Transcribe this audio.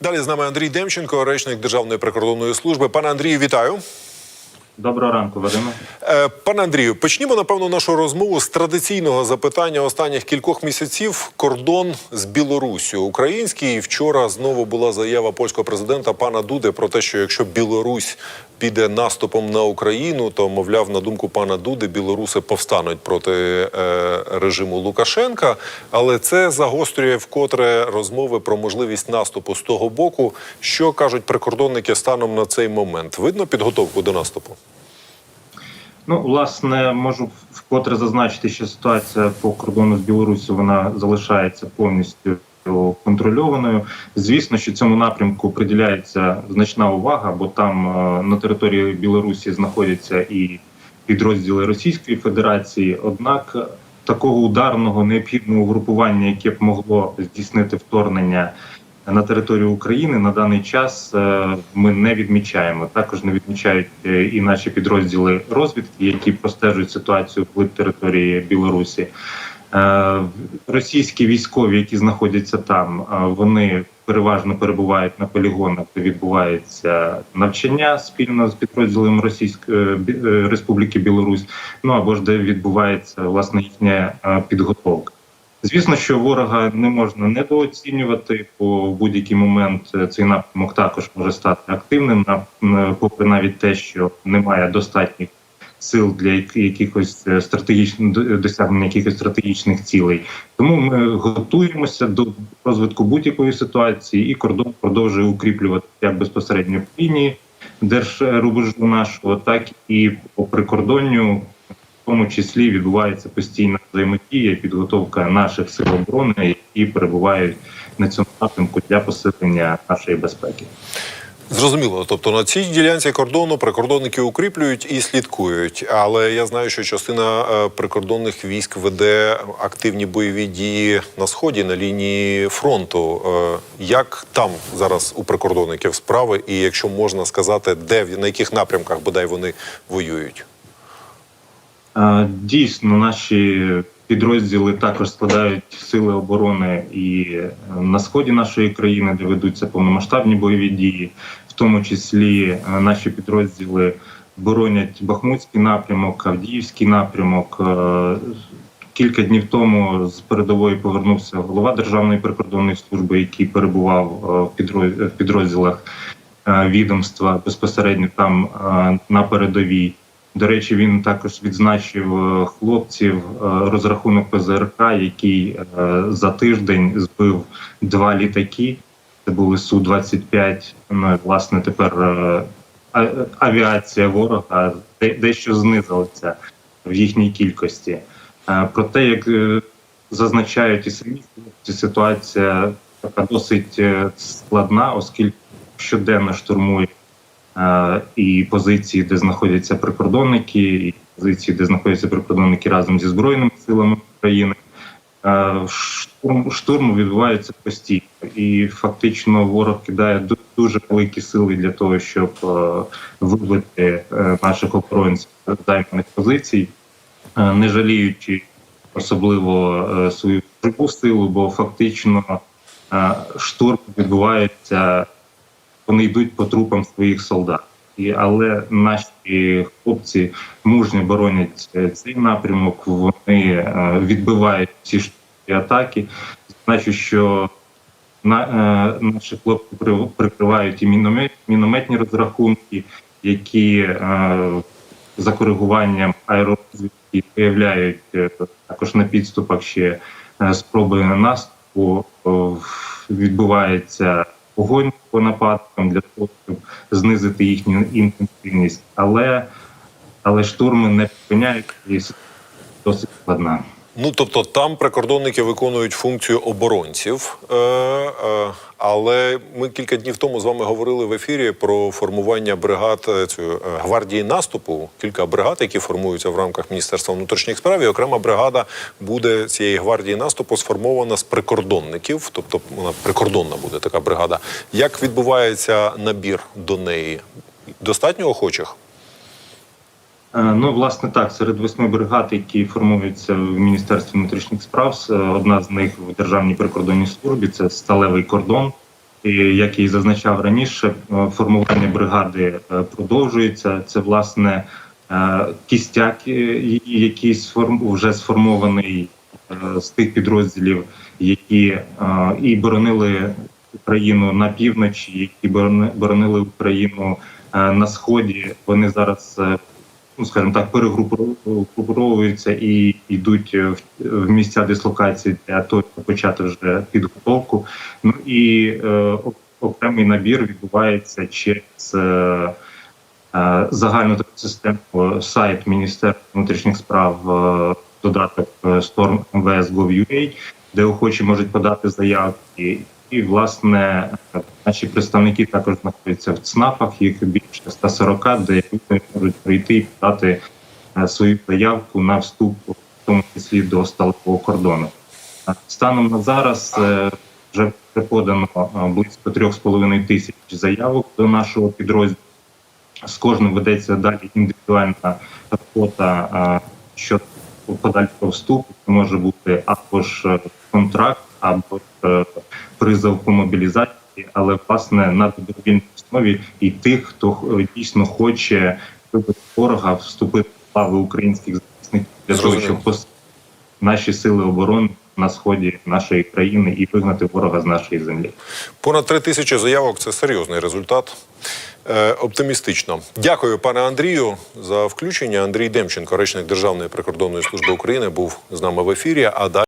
Далі з нами Андрій Демченко, речник Державної прикордонної служби. Пане Андрію, вітаю. Доброго ранку, Вадиме. Е, Пане Андрію, почнімо напевно нашу розмову з традиційного запитання останніх кількох місяців. Кордон з Білоруссю. Український вчора знову була заява польського президента пана Дуди про те, що якщо Білорусь піде наступом на Україну, то мовляв, на думку пана Дуди, білоруси повстануть проти е, режиму Лукашенка. Але це загострює вкотре розмови про можливість наступу з того боку. Що кажуть прикордонники станом на цей момент? Видно підготовку до наступу? Ну, власне, можу вкотре зазначити, що ситуація по кордону з Білорусі вона залишається повністю контрольованою. Звісно, що цьому напрямку приділяється значна увага, бо там е, на території Білорусі знаходяться і підрозділи Російської Федерації. Однак такого ударного необхідного угрупування, яке б могло здійснити вторгнення на територію України на даний час е, ми не відмічаємо. Також не відмічають е, і наші підрозділи розвідки, які простежують ситуацію в території Білорусі. Е, Російські військові, які знаходяться там, вони переважно перебувають на полігонах, де відбувається навчання спільно з підрозділом Російської Республіки Білорусь. Ну або ж де відбувається власне їхня підготовка. Звісно, що ворога не можна недооцінювати, бо в будь-який момент е, цей напрямок також може стати активним, попри навіть те, що немає достатніх сил для якихось е, стратегічних досягнення якихось стратегічних цілей. Тому ми готуємося до розвитку будь-якої ситуації, і кордон продовжує укріплювати як безпосередньо лінії держрубежу нашого, так і по прикордонню тому числі відбувається постійна взаємодія, підготовка наших сил оборони, які перебувають на цьому напрямку для посилення нашої безпеки. Зрозуміло, тобто на цій ділянці кордону прикордонники укріплюють і слідкують. Але я знаю, що частина е, прикордонних військ веде активні бойові дії на сході на лінії фронту. Е, Як там зараз у прикордонників справи, і якщо можна сказати, де на яких напрямках бодай вони воюють? Дійсно, наші підрозділи також складають сили оборони і е, на сході нашої країни, де ведуться повномасштабні бойові дії, в тому числі е, наші підрозділи боронять Бахмутський напрямок, Авдіївський напрямок. Е, Кілька днів тому з передової повернувся голова Державної прикордонної служби, який перебував в підроз- підрозділах відомства безпосередньо там на передовій. До речі, він також відзначив е, хлопців е, розрахунок ПЗРК, який е, за тиждень збив два літаки. Це були су 25 Ну власне, тепер авіація ворога де- дещо знизилася в їхній кількості. Проте, як зазначають і самі хлопці, ситуація така досить складна, оскільки щоденно штурмують е, і позиції, де знаходяться прикордонники, і позиції, де знаходяться прикордонники разом зі збройними силами України. Штурм штурм відбувається постійно, і фактично ворог кидає дуже великі сили для того, щоб вибити е, наших оборонців з займаних позицій, не жаліючи особливо е, свою живу силу, бо фактично штурм відбувається вони йдуть по трупам своїх солдат. І, але наші хлопці мужньо боронять е, цей напрямок. Вони е, відбивають ці атаки. Значить, що на, е, наші хлопці прикривають і міномет, мінометні розрахунки, які за коригуванням аеророзвідки виявляють також на підступах ще спроби наступу. Відбувається вогонь по нападкам для того, щоб знизити їхню інтенсивність, але, але штурми не припиняють і досить складна. Ну тобто там прикордонники виконують функцію оборонців. Е, е, але ми кілька днів тому з вами говорили в ефірі про формування бригад е, цю е, гвардії наступу. Кілька бригад, які формуються в рамках Міністерства внутрішніх справ. І окрема бригада буде цієї гвардії наступу сформована з прикордонників, тобто вона прикордонна буде така бригада. Як відбувається набір до неї? Достатньо охочих? Е, Ну, власне, так, серед восьми бригад, які формуються в Міністерстві внутрішніх справ, одна з них в Державній прикордонній службі це сталевий кордон. І як і зазначав раніше, е, формування бригади е, продовжується. Це власне кістяк, який вже сформований з тих підрозділів, які і боронили Україну на півночі, які борони- боронили Україну на сході. Вони зараз, ну скажімо так, перегруповуються і йдуть е, в, місця дислокації для того, щоб почати вже підготовку. Ну і е, окремий набір відбувається через е, е, загальну систему е, сайт Міністерства внутрішніх справ е, додаток Storm MVS.gov.ua, де охочі можуть подати заявки. І власне наші представники також знаходяться в ЦНАПах, їх більше 140, де люди можуть прийти і подати е, свою заявку на вступ, в тому числі до сталевого кордону. Станом на зараз е, вже подано е, близько 3,5 тисяч заявок до нашого підрозділу. З кожним ведеться далі індивідуальна робота щодо подальшого вступу. Це може бути або ж контракт, або е, призов по мобілізації, але власне на добровільній основі і тих, хто е, дійсно хоче ворога, вступити в лави українських захисників для того, щоб пос- наші сили оборони на сході нашої країни і вигнати ворога з нашої землі. Понад три тисячі заявок це серйозний результат. Е, оптимістично. Дякую, пане Андрію, за включення. Андрій Демченко, речник Державної прикордонної служби України, був з нами в ефірі. А далі.